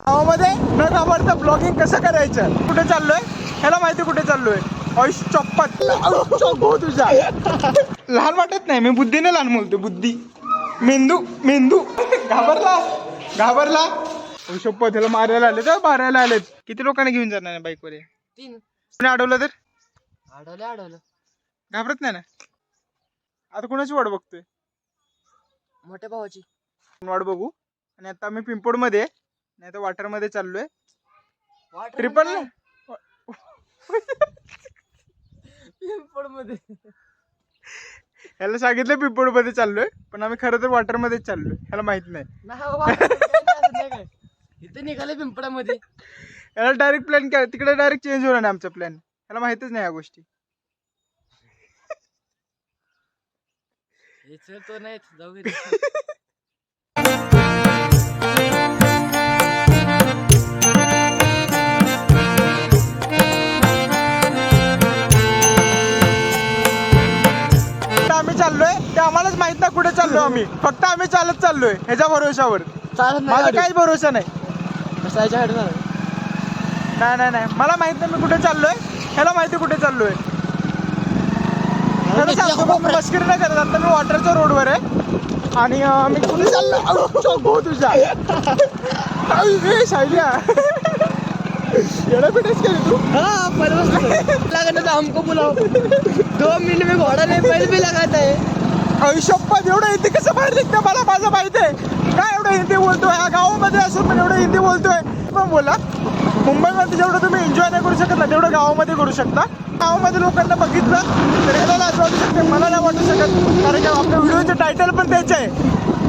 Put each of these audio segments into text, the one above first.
गावामध्ये न घाबरता ब्लॉगिंग कसं करायचं? कुठे चाललोय? ह्याला माहिती कुठे चाललोय? आयुष चप्पत हो तुझा. लहान वाटत नाही मी बुद्धीने लहान बोलतो बुद्धी. मेंदू मेंदू. घाबरला घाबरला. शपथ ह्याला मारायला आले तर मारायला आलेत. किती लोकांना घेऊन जाणार बाईकवर तीन. कोणी अडवलं तर? अडवलं अडवलं घाबरत नाही ना? आता कोणाची वाट बघतोय? मोठ्या भावाची. वाट बघू. आणि आता आम्ही पिंपोडमध्ये नाही तर वाटरमध्ये चाललोय. ट्रिपलमध्ये ह्याला सांगितलं पिंपोडमध्ये चाललोय पण आम्ही खरं तर वाटरमध्येच चाललोय ह्याला माहीत नाही. काय. इथं निघाले पिंपळामध्ये. ह्याला डायरेक्ट प्लॅन काय तिकडे डायरेक्ट चेंज होणार आमचा प्लॅन ह्याला माहितच नाही या गोष्टी. हे तो नाही जाऊ आम्ही. फक्त आम्ही चालत चाललोय ह्याच्या भरोशावर. चालत नाही माझा गाडी. काहीच भरोसा नाही? नाही. नाही नाही मला माहीत नाही मी कुठे चाललोय. ह्याला माहिती कुठे चाललोय. सांगतो मी मस्करी नाही करत. आता मी वॉटरच्या रोडवर आहे. आणि अं, मी कुठे चाललो? आऊ, चोक हो तुझा. आऊ, ए, केली तू. हाँ पर तो हमको बुलाओ दो मिनट में घोड़ा नहीं पहले भी लगाता है आयुष्यप्पत एवढं हिंदी कसं बाहेर निघतं? मला माझं माहिती आहे. काय एवढं हिंदी बोलतोय? या गावामध्ये असून पण एवढं हिंदी बोलतोय. पण बोला. मुंबईमध्ये जेवढं तुम्ही एन्जॉय नाही करू शकत ना तेवढं गावामध्ये करू शकता. गावामध्ये लोकांना बघितलं तर याला लाज वाटू शकते मला नाही वाटू शकत. कारण की आपल्या व्हिडिओचं टायटल पण तेच आहे.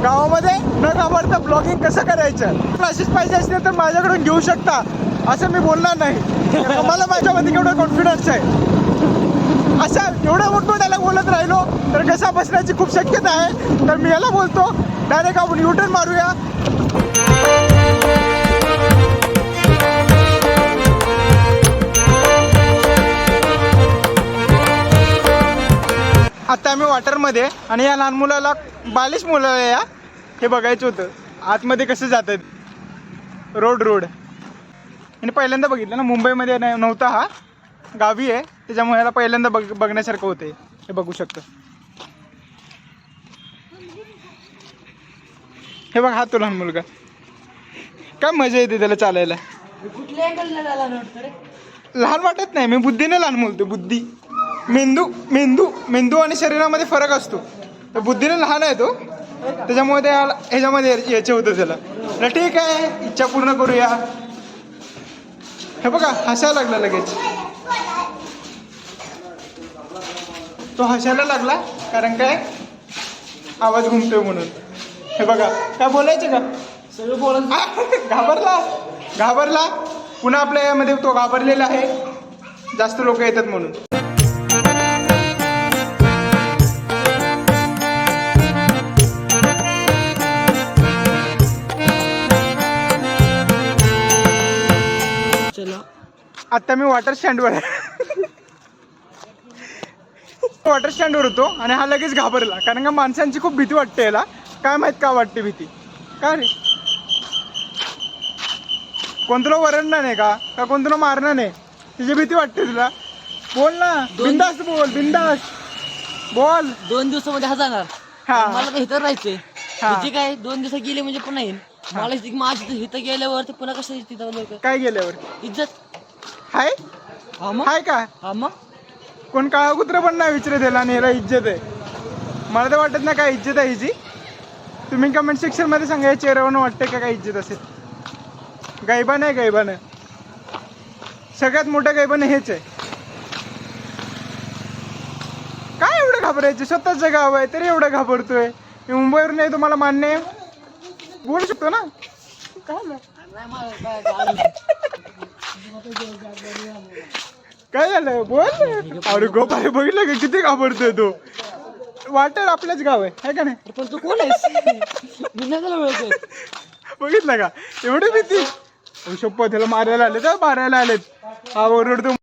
गावामध्ये न घाबरता ब्लॉगिंग कसं करायचं? क्लासेस पाहिजे असतील तर माझ्याकडून घेऊ शकता. असं मी बोलणार नाही. मला माझ्यामध्ये केवढं कॉन्फिडन्स आहे. अशा एवढं मोठं त्याला बोलत राहिलो तर कसा बसण्याची खूप शक्यता आहे तर मी याला बोलतो. डायरेक्ट आपण युटर्न मारूया. आता आम्ही वॉटरमध्ये आणि या लहान मुलाला बालिश मुलं या. हे बघायचं होतं. आतमध्ये कसं जातात रोड रोड आणि पहिल्यांदा बघितलं ना मुंबईमध्ये नाही- नव्हता हा. गावी आहे त्याच्यामुळे याला पहिल्यांदा बघ बघण्यासारखं होते हे बघू शकतो. हे बघ हा तो लहान मुलगा. काय मजा येते त्याला चालायला. लहान वाटत नाही मी बुद्धीने लहान बोलतो बुद्धी. मेंदू मेंदू मेंदू आणि शरीरामध्ये फरक असतो. तर बुद्धीने लहान आहे तो. त्याच्यामुळे त्या ह्याच्यामध्ये यायचे होतं त्याला. ठीक आहे इच्छा पूर्ण करूया. हे बघा हसायला लागला लगेच. तो हसायला लागला कारण काय? आवाज घुमतोय म्हणून. हे बघा काय बोलायचं का? सगळं बोलत आ, घाबरला घाबरला. पुन्हा आपल्या यामध्ये तो घाबरलेला आहे. जास्त लोक येतात म्हणून. चला. आता मी वॉटर स्टँडवर आहे. वॉटर स्टँडवर होतो आणि हा लगेच घाबरला. कारण का माणसांची खूप भीती वाटते याला. काय माहीत का वाटते भीती? का रे? कोण तुला वरडणार नाही का? का कोण तुला मारणार नाही? तिची भीती वाटते तुला. बोल ना. बिंदास बोल बिंदास. बोल. दोन दिवसामध्ये हा जाणार. हा. मला तर इथं राहायचंय. हा. काय दोन दिवस गेले म्हणजे पुन्हा येईल मला इथे माझी इथं- इथं गेल्यावर ते पुन्हा कसं येईल तिथं लोक काय गेल्यावर? इज्जत. हाय? हा मग? हाय का? हा मग? कोण काळा कुत्र पण नाही विचारत याला आणि ह्याला इज्जत आहे. मला तर वाटत नाही काय इज्जत आहे हिची. तुम्ही कमेंट सेक्शनमध्ये सांगा या चेहऱ्यावरून वाटतंय का काय इज्जत असेल. गायबा नाही गायबानं. सगळ्यात मोठं गायबानं हेच आहे. काय एवढं घाबरायचं? स्वतःच गाव आहे तरी एवढं घाबरतोय. मी मुंबईवरून नाही तुम्हाला मान्य आहे. बोलू शकतो ना? काय झालं? नाही मला काय झालं बोल. अरे गो बाय बघितलं का? किती घाबरतोय तो. वाटेल आपलंच गाव आहे है का नाही? पण तू कोण आहेस? मी नाही त्याला ओळखत. बघितलं का? एवढी भीती. शपथ त्याला मारायला आले तर मारायला आलेत. हा ओरडतो.